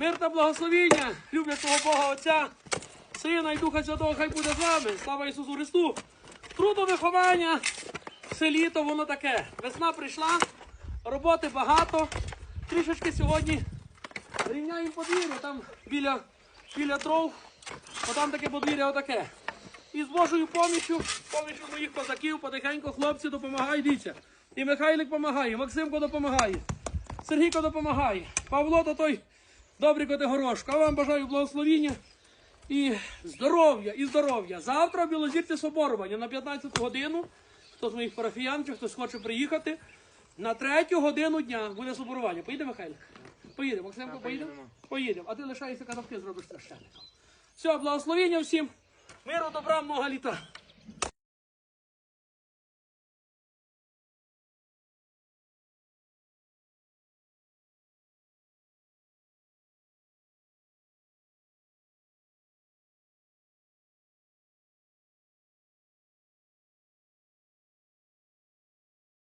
Мир та благословіння, люблячого Бога Отця, Сина і Духа Святого, хай буде з вами. Слава Ісусу Христу! Трудовиховання в селі то воно таке. Весна прийшла, роботи багато. Трішечки сьогодні рівняємо подвір'я, там біля, біля дров, там таке подвір'я отаке. І з Божою поміччю, поміччю моїх козаків, потихеньку хлопці допомагають, дивіться. І Михайлик допомагає, Максимко допомагає, Сергійко допомагає, Павло то той добрий Котигорошко. А вам бажаю благословіння і здоров'я, і здоров'я. Завтра Білозірці соборування на 15 годину. Хто з моїх парафіян, чи хтось хоче приїхати. На третю годину дня буде соборування. Поїде, Михайлик? Поїдемо. Максимко, поїдемо? Поїдемо. А ти лишаєшся казавки, зробиш священником. Все, благословіння всім. Миру, добра, много літа.